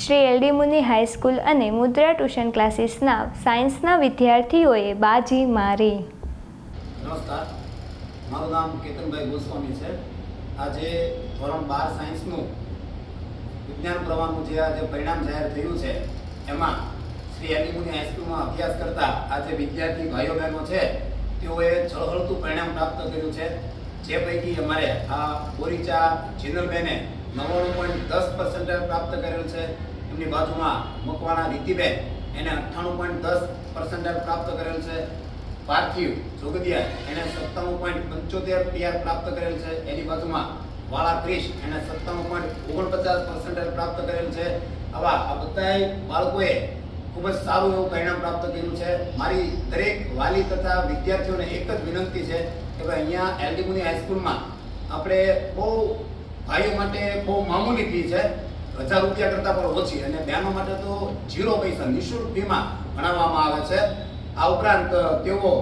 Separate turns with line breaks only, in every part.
Shri LD મુનિ high school અને મુદ્રા tuition ક્લાસીસના સાયન્સના વિદ્યાર્થીઓએ બાજી મારી.
નમસ્કાર. મારું નામ કેતનભાઈ ગોસ્વામી છે. આજે ધોરણ બાર સાયન્સનું વિજ્ઞાન પ્રવાહનું જે આજે પરિણામ જાહેર થયું છે, એમાં શ્રી એલિમુની હાઈસ્કૂલમાં અભ્યાસ કરતા આજે વિદ્યાર્થી ભાઈઓ બહેનો છે, તેઓએ ઝળહળતું પરિણામ પ્રાપ્ત કર્યું છે. જે પૈકી અમારે આ બોરીચા જીનલબેને નવ્વાણું પોઈન્ટ દસ પર્સન્ટેજ પ્રાપ્ત કરેલ છે. એમની બાજુમાં મકવાણા રીતિબેન એને અઠ્ઠાણું પોઈન્ટ દસ પર્સન્ટેજ પ્રાપ્ત કરેલ છે. પાર્થિવ જોગદિયા એને સત્તાણું પોઈન્ટ પંચોતેર પીઆર પ્રાપ્ત કરેલ છે. એની બાજુમાં વાળા ક્રિશ એને સત્તાણું પોઈન્ટ ઓગણપચાસ પર્સન્ટેજ પ્રાપ્ત કરેલ છે. આવા આ બધાય બાળકોએ ખૂબ જ સારું એવું પરિણામ પ્રાપ્ત કર્યું છે. મારી દરેક વાલી તથા વિદ્યાર્થીઓને એક જ વિનંતી છે કે ભાઈ અહીંયા એલડીમુની હાઈસ્કૂલમાં આપણે બહુ ભાઈઓ માટે બહુ મામૂલી ફી છે, હજાર રૂપિયા કરતાં પણ ઓછી. અને બહેનો માટે તો ઝીરો પૈસા, નિઃશુલ્ક ફીમાં ભણાવવામાં આવે છે. આ ઉપરાંત તેઓ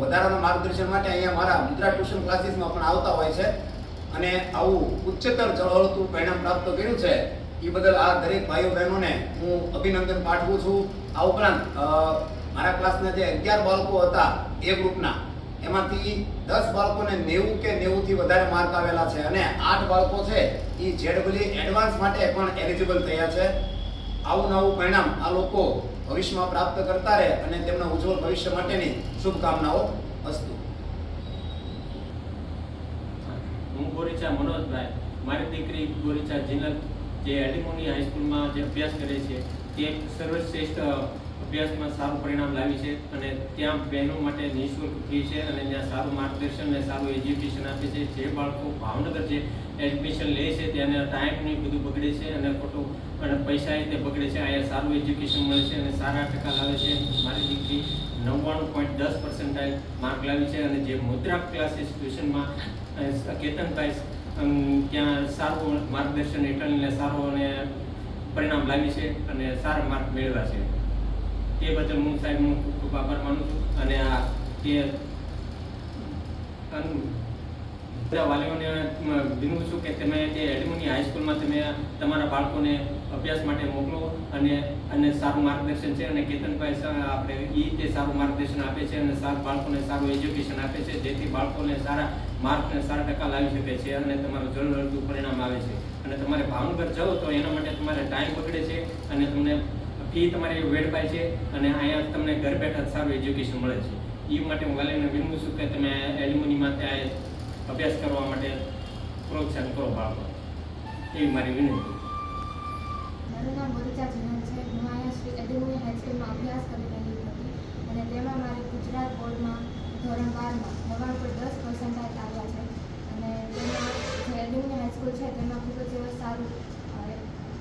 વધારાના માર્ગદર્શન માટે અહીંયા મારા મુદ્રા ટ્યુશન ક્લાસીસમાં પણ આવતા હોય છે. અને આવું ઉચ્ચતર જળહળતું પરિણામ પ્રાપ્ત કર્યું છે એ બદલ આ દરેક ભાઈઓ બહેનોને હું અભિનંદન પાઠવું છું. આ ઉપરાંત મારા ક્લાસના જે અગિયાર બાળકો હતા, એ ગ્રુપના એમાંથી દસ બાળકોને નેવું કે નેવુંથી વધારે માર્ક આવેલા છે અને આઠ બાળકો છે એ જેડબલી એડવાન્સ માટે પણ એલિજિબલ થયા છે. આવું નવું પરિણામ આ લોકો ભવિષ્યમાં પ્રાપ્ત કરતા રહે અને તેમના ઉજ્જવળ ભવિષ્ય માટેની શુભકામનાઓ અસ્તુ
હું ગોરીચા મનોજભાઈ. મારી દીકરી ગોરીચા જિનલ, જે એલિમોની હાઈસ્કૂલમાં જે અભ્યાસ કરે છે, તે સર્વશ્રેષ્ઠ અભ્યાસમાં સારું પરિણામ લાવી છે અને ત્યાં બહેનો માટે નિઃશુલ્ક ફી છે અને ત્યાં સારું માર્ગદર્શન અને સારું એજ્યુકેશન આપે છે. જે બાળકો ભાવનગર જે એડમિશન લે છે તેને ટાઈમની બધું બગડે છે અને ખોટું અને પૈસા તે બગડે છે. અહીંયા સારું એજ્યુકેશન મળે છે અને સારા ટકા લાવે છે. મારી દીકરી નવ્વાણું પોઈન્ટ દસ પર્સન્ટાઇલ માર્ક લાવી છે અને જે મુદ્રા ક્લાસીસ ટ્યુશનમાં કેતનભાઈ ત્યાં સારું માર્ગદર્શન હેઠળ સારું અને પરિણામ લાવી છે અને સારા માર્ક મેળવ્યા છે. તે બદલ હું સાહેબનો ખૂબ ખૂબ આભાર માનું છું. અને આ તે વાલીઓને વિનવું છું કે તમે તે એડમોની હાઈસ્કૂલમાં તમે તમારા બાળકોને અભ્યાસ માટે મોકલો અને અને સારું માર્ગદર્શન છે અને કેતનભાઈ આપણે એ તે સારું માર્ગદર્શન આપે છે અને સારું બાળકોને સારું એજ્યુકેશન આપે છે, જેથી બાળકોને સારા માર્ક અને સારા ટકા લાવી શકે છે અને તમારું જરૂર પરિણામ આવે છે. અને તમારે ભાવનગર જાઓ તો એના માટે તમારે ટાઈમ બગડે છે અને તમને ફી તમારી વેડપાય છે અને અહીંયા તમને ઘર બેઠા સારું એજ્યુકેશન મળે છે. એ માટે હું વાલીને વિનવું છું કે તમે એલ્યુમિનીમાં ત્યાં અભ્યાસ કરવા માટે પ્રોત્સાહન કરો બાળકો. એવી મારી વિનંતી.
મારું નામ બોરીચા જીવન છે. હું અહીંયા શ્રી એડિમોની હાઈસ્કૂલમાં અભ્યાસ કરી રહી હતી અને તેમાં મારી ગુજરાત બોર્ડમાં ધોરણ બારમાં નવ્વાણું પર દસ પર્સન્ટાઇજ આવ્યા છે. અને તેમાં જે એડિમોની હાઈસ્કૂલ છે તેમાં ખૂબ જ સારું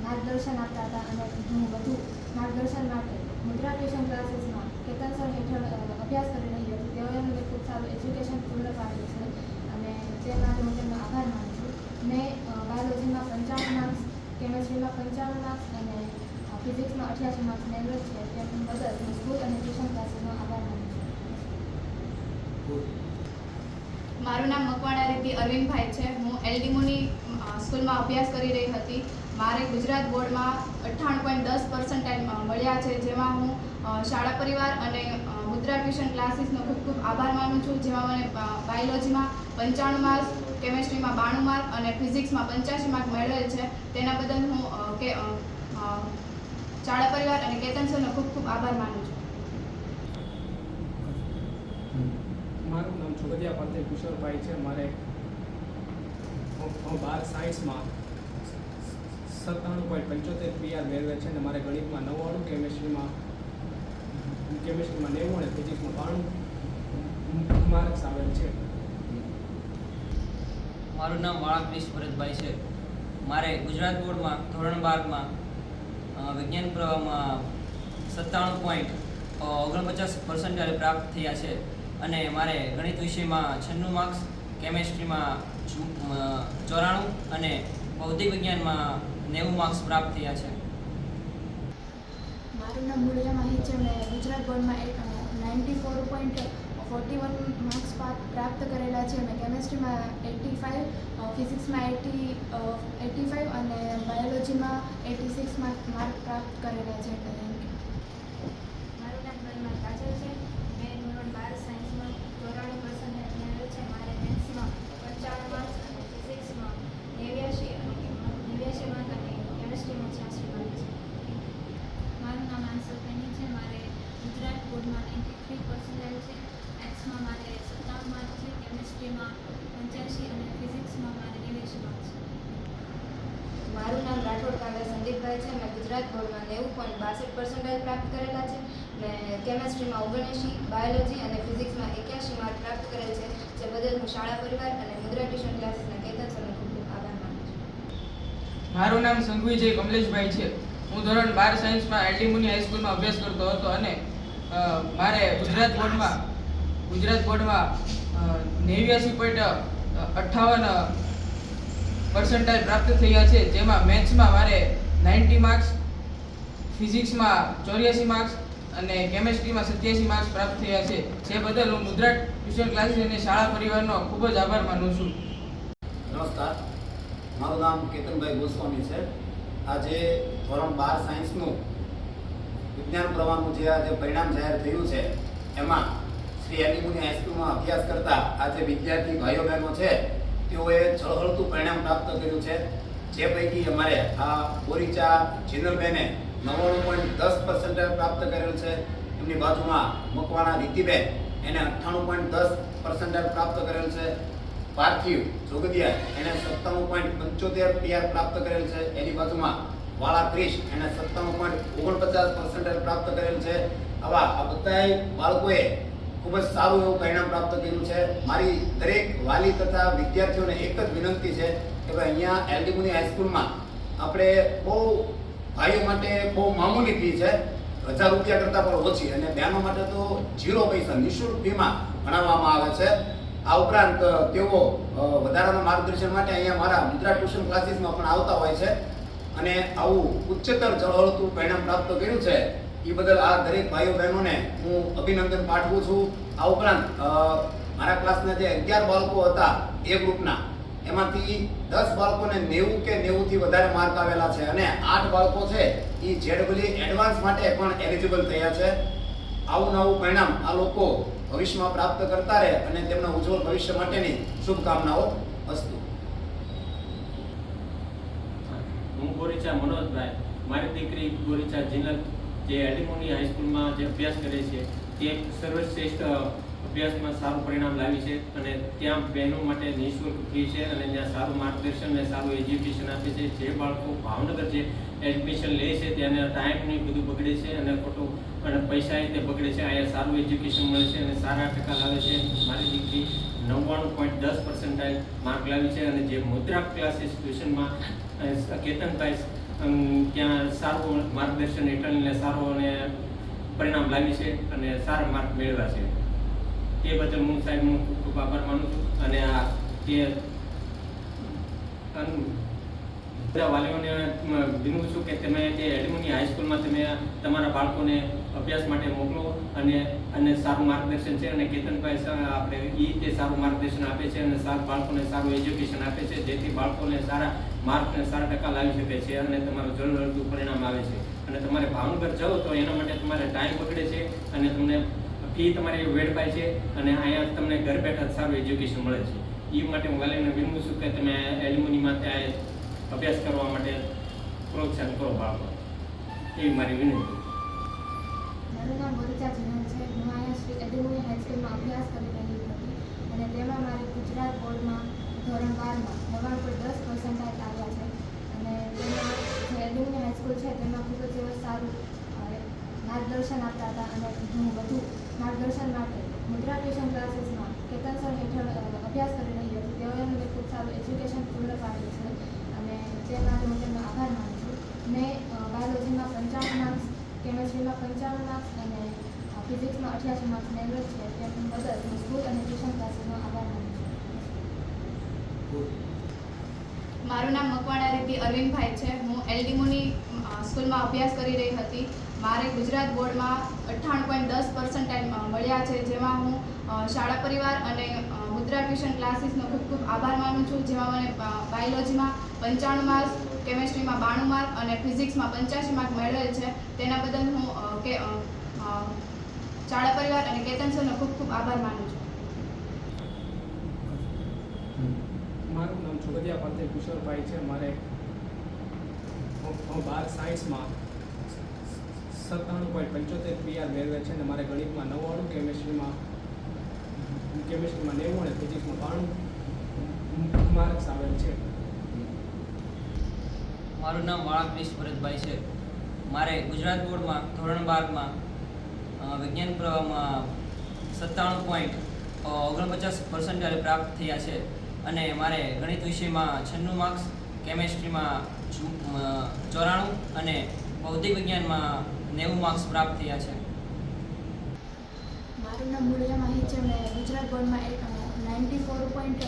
માર્ગદર્શન આપતા હતા અને હું વધુ માર્ગદર્શન માટે મુદ્રા ટ્યુશન ક્લાસીસમાં કેતન સર હેઠળ અભ્યાસ કરી રહી હતી. તેઓએ મને ખૂબ સારું એજ્યુકેશન પૂર્ણ પાડ્યું છે અને તે માટે હું તેમનો આભાર માનું છું. મેં બાયોલોજીમાં પંચાવન માર્ક્સ કેમેસ્ટ્રીમાં પંચાવન માર્ક્સ અને ફિઝિક્સમાં અઠ્યાસી માર્ક્સ મેળવેલ છે. તે બદલ હું સ્કૂલ અને ટ્યુશન ક્લાસીસનો આભાર માનું છું.
મારું નામ મકવાણા રીતિ અરવિંદભાઈ છે. હું એલડીમોની સ્કૂલમાં અભ્યાસ કરી રહી હતી. મારે ગુજરાત બોર્ડમાં અઠ્ઠાણું પોઈન્ટ દસ પર્સન્ટાઇલ મળ્યા છે, જેમાં હું શાળા પરિવાર અને મુદ્રા ટ્યુશન ક્લાસીસનો ખૂબ ખૂબ આભાર માનું છું, જેમાં મને બાયોલોજીમાં પંચાણું માર્ક કેમેસ્ટ્રીમાં બાણું માર્ક અને ફિઝિક્સમાં પંચ્યાસી માર્ક મેળવેલ છે. તેના બદલ હું કે શાળા પરિવાર અને કેતન સરનો ખૂબ ખૂબ આભાર માનું છું.
મારું નામ ચોગડિયા પાર્થિવ કિશોરભાઈ છે. મારે, હું બાર સાયન્સમાં સત્તાણું પોઈન્ટ પંચોતેર પીઆર મેળવે છે અને મારે ગણિતમાં નવ્વાણું, કેમેસ્ટ્રીમાં કેમેસ્ટ્રીમાં નેવું અને ફિઝિક્સમાં બાણું માર્ક્સ આવેલ છે.
મારું નામ વાળા ક્રિશ ભરતભાઈ છે. મારે ગુજરાત બોર્ડમાં ધોરણ બારમાં વિજ્ઞાન પ્રવાહમાં સત્તાણું પોઈન્ટ ઓગણપચાસ પર્સન્ટાઇલ પ્રાપ્ત થયા છે. અને મારે ગણિત વિષયમાં છન્નું માર્ક્સ કેમેસ્ટ્રીમાં ચોરાણું અને ભૌતિક વિજ્ઞાનમાં નેવું માર્ક્સ પ્રાપ્ત થયા છે.
મારું નામ મુળિયા માહી છે. મેં ગુજરાત બોર્ડમાં ninety four point forty one marks પ્રાપ્ત કરેલા છે મેં કેમેસ્ટ્રીમાં એટી ફાઇવ ફિઝિક્સમાં એટી એટી ફાઇવ અને બાયોલોજીમાં એટી સિક્સ માર્ક પ્રાપ્ત કરેલા છે. એટલે થેન્ક યુ
મારું નામ પરિમલ કાજલ છે મેં ધોરણ બાર સાયન્સમાં ચોરાણું પર્સન્ટેજ મેળવ્યો છે મારે મેથ્સમાં પંચાવન માર્ક્સ અને ફિઝિક્સમાં નેવ્યાશી અને નેવ્યાશી માર્ક અને કેમેસ્ટ્રીમાં છ્યાસી માર્ક છે
મારું નામ આંસર પેની છે મારે ગુજરાત બોર્ડમાં નાઇન્ટી થ્રી પર્સન્ટેજ છે મેથ્સમાં મારે સત્તાવન માર્ક છે કેમિસ્ટ્રીમાં પંચ્યાસી અને ફિઝિક્સમાં મારે નેવ્યાસી માર્ક છે.
મારું નામ રાઠોડ કાવ્ય સંદીપભાઈ છે. મેં ગુજરાત બોર્ડમાં નેવું પોઈન્ટ બાસઠ પર્સન્ટેજ પ્રાપ્ત કરેલા છે. મેં કેમેસ્ટ્રીમાં ઓગણએંશી બાયોલોજી અને ફિઝિક્સમાં એક્યાસી માર્ક પ્રાપ્ત કરેલ છે જે બદલ હું શાળા પરિવાર અને મુદ્રા ટ્યુશન ક્લાસીસના કેતન સરનો ખૂબ ખૂબ આભાર માનું છું.
મારું નામ સંઘવીજય કમલેશભાઈ છે. હું ધોરણ બાર સાયન્સમાં એલડી મુની હાઈસ્કૂલમાં અભ્યાસ કરતો હતો અને મારે ગુજરાત બોર્ડમાં ગુજરાત બોર્ડમાં નેવ્યાસી પોઈન્ટ અઠ્ઠાવન પર્સન્ટાઇલ પ્રાપ્ત થયા છે. જેમાં મેથ્સમાં મારે નાઇન્ટી માર્ક્સ ફિઝિક્સમાં ચોર્યાસી માર્ક્સ અને કેમેસ્ટ્રીમાં સત્યાસી માર્ક્સ પ્રાપ્ત થયા છે. જે બદલ હું મુદ્રા ટ્યુશન ક્લાસીસ અને શાળા પરિવારનો ખૂબ જ આભાર માનું છું.
નમસ્કાર. મારું નામ કેતનભાઈ ગોસ્વામી છે. આજે ધોરણ બાર સાયન્સનું વિજ્ઞાન પ્રવાહનું જે આજે પરિણામ જાહેર થયું છે, એમાં શ્રી અભ્યાસ કરતા આજે વિદ્યાર્થી ભાઈઓ બહેનો છે, તેઓએ ઝળહળતું પરિણામ પ્રાપ્ત કર્યું છે. જે પૈકી અમારે આ બોરીચા જિનલબેને નવ્વાણું પોઈન્ટ દસ પર્સન્ટેજ પ્રાપ્ત કરેલ છે. એમની બાજુમાં મકવાણા રીતિબેન એને અઠ્ઠાણું પોઈન્ટ દસ પર્સન્ટેજ પ્રાપ્ત કરેલ છે. પાર્થિવ જોગદિયા એને સત્તાણું પોઈન્ટ પંચોતેર પીઆર પ્રાપ્ત કરેલ છે. એની બાજુમાં વાળા ક્રિશ એને સત્તાણું પોઈન્ટ ઓગણપચાસ પર્સન્ટેજ પ્રાપ્ત કરેલ છે. આવા આ બધાય બાળકોએ ખૂબ જ સારું એવું પરિણામ પ્રાપ્ત કર્યું છે. મારી દરેક વાલી તથા વિદ્યાર્થીઓને એક જ વિનંતી છે કે ભાઈ અહીંયા એલડીમુની હાઈસ્કૂલમાં આપણે બહુ ભાઈઓ માટે બહુ મામૂલી ફી છે. હજાર રૂપિયા કરતાં પણ ઓછી અને બહેનો માટે તો ઝીરો પૈસા નિઃશુલ્ક ફીમાં ભણાવવામાં આવે છે. આ ઉપરાંત તેઓ વધારાના માર્ગદર્શન માટે અહીંયા મારા મુદ્રા ટ્યુશન ક્લાસીસમાં પણ આવતા હોય છે. અને આવું ઉચ્ચતર જળવળતું પરિણામ પ્રાપ્ત કર્યું છે. એ બદલ આ દરેક ભાઈઓ બહેનોને હું અભિનંદન પાઠવું છું. આ ઉપરાંત મારા ક્લાસના જે અગિયાર બાળકો હતા એ ગ્રુપના, એમાંથી દસ બાળકોને નેવું કે નેવુંથી વધારે માર્ક આવેલા છે અને આઠ બાળકો છે એ જેડબલી એડવાન્સ માટે પણ એલિજિબલ થયા છે. આવું નવું પરિણામ આ લોકો ભવિષ્યમાં પ્રાપ્ત કરતા રહે અને તેમના ઉજ્જવળ ભવિષ્ય માટેની શુભકામનાઓ અસ્તુ
હું ગોરીચા મનોજભાઈ. મારી દીકરી ગોરીચા જીનલ જે એલિમોની હાઈસ્કૂલમાં જે અભ્યાસ કરે છે, તે સર્વશ્રેષ્ઠ અભ્યાસમાં સારું પરિણામ લાવી છે અને ત્યાં બહેનો માટે નિઃશુલ્ક ફી છે અને ત્યાં સારું માર્ગદર્શન અને સારું એજ્યુકેશન આપે છે. જે બાળકો ભાવનગર જે એડમિશન લે છે ત્યાં ટાઈમની બધું બગડે છે અને ખોટું, અને પૈસા તે બગડે છે. અહીંયા સારું એજ્યુકેશન મળે છે અને સારા ટકા લાવે છે. મારી દીકરી નવ્વાણું પોઈન્ટ દસ પર્સન્ટાઇલ માર્ક લાવી છે અને જે મુદ્રા ક્લાસીસ ટ્યુશનમાં કેતનભાઈ ત્યાં સારું માર્ગદર્શન હેઠળને સારો અને પરિણામ લાવી છે અને સારા માર્ક મેળવ્યા છે. તે બદલ હું સાહેબનો ખૂબ ખૂબ આભાર માનું છું અને આ તે બધા વાલીઓને વિનવું છું કે તમે તે એડમોની હાઈસ્કૂલમાં તમે તમારા બાળકોને અભ્યાસ માટે મોકલો અને અને સારું માર્ગદર્શન છે અને કેતનભાઈ આપણે એ તે સારું માર્ગદર્શન આપે છે અને સારું બાળકોને સારું એજ્યુકેશન આપે છે જેથી બાળકોને સારા માર્ક સારા ટકા લાવી શકે છે અને તમારું જળહળતું પરિણામ આવે છે. અને તમારે ભાવનગર જાઓ તો એના માટે તમારે ટાઈમ બગડે છે અને તમને ફી તમારી વેડપાય છે અને અહીંયા તમને ઘર બેઠા સારું એજ્યુકેશન મળે છે. એ માટે હું વાલીને વિનવું છું કે તમે એલિમોનીમાં ત્યાં અભ્યાસ કરવા માટે પ્રોત્સાહન કરો બાળકો એવી મારી વિનંતી.
મારું નામ બોરીચા જીનલ છે. હું અહીંયા શ્રી એડિમોની હાઈસ્કૂલમાં અભ્યાસ કરી રહી હતી અને તેમાં મારી ગુજરાત બોર્ડમાં ધોરણ બારમાં નવ્વાણું પર દસ પર્સન્ટાઇલ આવ્યા છે. અને તેમાં જે એડિમોની હાઈસ્કૂલ છે, તેમાં ખૂબ જ એવું સારું માર્ગદર્શન આપતા હતા અને હું વધુ માર્ગદર્શન માટે મુદ્રા ટ્યુશન ક્લાસીસમાં કેતન સર હેઠળ અભ્યાસ કરી રહી હતી. તેઓએ મને ખૂબ સારું એજ્યુકેશન પૂર્ણ પાડ્યું છે અને તે માટે હું તેમનો આભાર માનું છું. મેં બાયોલોજીમાં પંચાવન માર્ક્સ કેમેસ્ટ્રીમાં પંચાવન માર્ક્સ અને ફિઝિક્સમાં અઠ્યાસી માર્ક્સ મેળવ્યો છે. તે બદલ હું સ્કૂલ અને ટ્યુશન ક્લાસીસનો આભાર માનું છું.
મારું નામ મકવાણા રીતિ અરવિંદભાઈ છે. હું એલડીમોની સ્કૂલમાં અભ્યાસ કરી રહી હતી. મારે ગુજરાત બોર્ડમાં અઠ્ઠાણું પોઈન્ટ દસ પર્સન્ટાઇલ મળ્યા છે, જેમાં હું શાળા પરિવાર અને મુદ્રા ટ્યુશન ક્લાસીસનો ખૂબ ખૂબ આભાર માનું છું. જેમાં મને બાયોલોજીમાં પંચાણું માર્ક્સ કેમેસ્ટ્રીમાં બાણું માર્ક અને ફિઝિક્સમાં પંચ્યાસી માર્ક મેળવેલ છે. તેના બદલ હું કે શાળા પરિવાર અને કેતન સરનો ખૂબ ખૂબ આભાર માનું છું.
મારું નામ છોગદિયા પાર્થિવ કિશોરભાઈ છે. મારે હું બાર સાયન્સમાં સત્તાણું પોઈન્ટ પંચોતેર પીઆર મેળવે છે અને મારે ગણિતમાં નવ્વાણું, કેમેસ્ટ્રીમાં કેમેસ્ટ્રીમાં નેવું અને ફિઝિક્સમાં બાણું માર્ક્સ આવેલ છે.
મારું નામ વાળા ક્રિશ ભરતભાઈ છે. મારે ગુજરાત બોર્ડમાં ધોરણ બારમાં વિજ્ઞાન પ્રવાહમાં સત્તાણું પોઈન્ટ ઓગણપચાસ પર્સન્ટાઇલ પ્રાપ્ત થયા છે. અને મારે ગણિત વિષયમાં છન્નું માર્ક્સ કેમેસ્ટ્રીમાં ચોરાણું અને ભૌતિક વિજ્ઞાનમાં નેવું માર્ક્સ પ્રાપ્ત થયા છે.
મારું નામ મુળિયા માહી છે. મેં ગુજરાત બોર્ડમાં ninety four point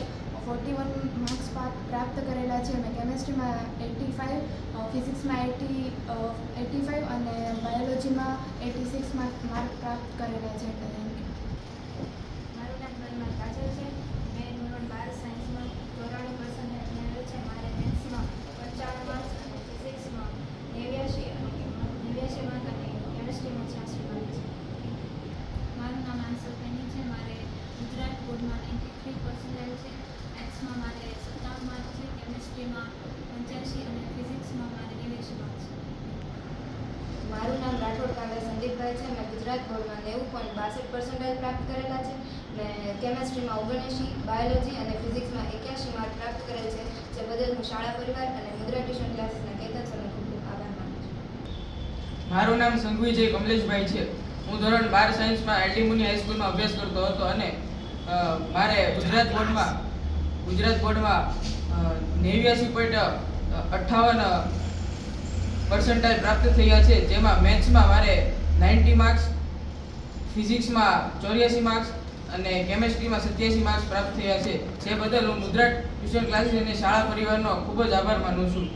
forty one marks પ્રાપ્ત કરેલા છે. મેં કેમેસ્ટ્રીમાં એટી ફાઇવ ફિઝિક્સમાં એટી એટી ફાઇવ અને બાયોલોજીમાં એટી સિક્સ માર્ક પ્રાપ્ત કરેલા છે એટલે થેન્ક યુ
મારું નામ પરમાર કાજલ છે મેં ધોરણ બાર સાયન્સમાં ચોરાણું પર્સન્ટેજ મેળવ્યો છે મારે મેથ્સમાં પંચાણું માર્ક્સ અને ફિઝિક્સમાં નેવ્યાશી અને નેવ્યાશી માર્ક અને કેમિસ્ટ્રીમાં છ્યાસી માર્ક છે
મારું નામ આંસર ફેની છે મારે ગુજરાત બોર્ડમાં નાઇન્ટી થ્રી પર્સન્ટાઇલ છે મેથ્સમાં મારે સત્તાવન માર્ક છે કેમેસ્ટ્રીમાં પંચ્યાસી અને ફિઝિક્સમાં મારે નેવ્યાસી માર્ક છે
મારું નામ રાઠોડ કાવ્ય છે. મેં ગુજરાત બોર્ડમાં નેવું પોઈન્ટ બાસઠ પર્સન્ટેજ પ્રાપ્ત કરેલા છે. મેં કેમેસ્ટ્રીમાં ઓગણએંશી બાયોલોજી અને ફિઝિક્સમાં એક્યાસી માર્ક પ્રાપ્ત કરેલ છે. જે બદલ હું શાળા પરિવાર અને મુદ્રા ટ્યુશન ક્લાસીસના કેતન સરનો ખૂબ ખૂબ આભાર માનું છું.
મારું નામ સંઘવી જય કમલેશભાઈ છે. હું ધોરણ બાર સાયન્સમાં એલડી મુની હાઈસ્કૂલમાં અભ્યાસ કરતો હતો અને મારે ગુજરાત બોર્ડમાં ગુજરાત બોર્ડમાં નેવ્યાસી પોઈન્ટ અઠ્ઠાવન પર્સન્ટાઇલ પ્રાપ્ત થયા છે. જેમાં મેથ્સમાં મારે નાઇન્ટી માર્ક્સ, ફિઝિક્સમાં ચોર્યાસી માર્ક્સ અને કેમેસ્ટ્રીમાં સત્યાસી માર્ક્સ પ્રાપ્ત થયા છે. જે બદલ હું મુદ્રા ટ્યુશન ક્લાસીસ અને શાળા પરિવારનો ખૂબ જ આભાર માનું છું.